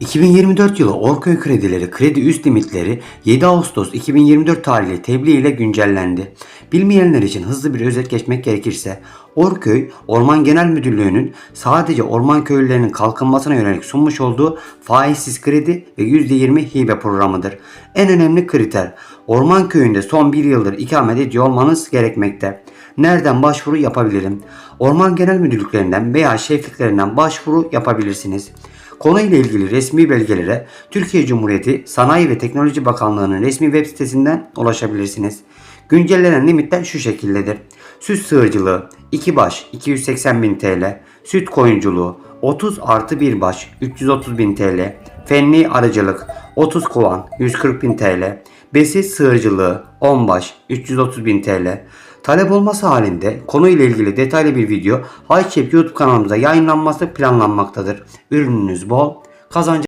2024 yılı Orköy kredileri kredi üst limitleri 7 Ağustos 2024 tarihli tebliğ ile güncellendi. Bilmeyenler için hızlı bir özet geçmek gerekirse Orköy Orman Genel Müdürlüğü'nün sadece orman köylülerinin kalkınmasına yönelik sunmuş olduğu faizsiz kredi ve %20 hibe programıdır. En önemli kriter orman köyünde son bir yıldır ikamet ediyor olmanız gerekmekte. Nereden başvuru yapabilirim? Orman Genel Müdürlüklerinden veya şefliklerinden başvuru yapabilirsiniz. Konuyla ilgili resmi belgelere Türkiye Cumhuriyeti Sanayi ve Teknoloji Bakanlığı'nın resmi web sitesinden ulaşabilirsiniz. Güncellenen limitler şu şekildedir. Süt sığırcılığı 2 baş 280 bin TL, süt koyunculuğu 30 artı 1 baş 330 bin TL, fenli arıcılık 30 kovan 140 bin TL, besi sığırcılığı 10 baş 330 bin TL, Talep olması halinde konuyla ilgili detaylı bir video Highcap YouTube kanalımıza yayınlanması planlanmaktadır. Ürününüz bol, kazancı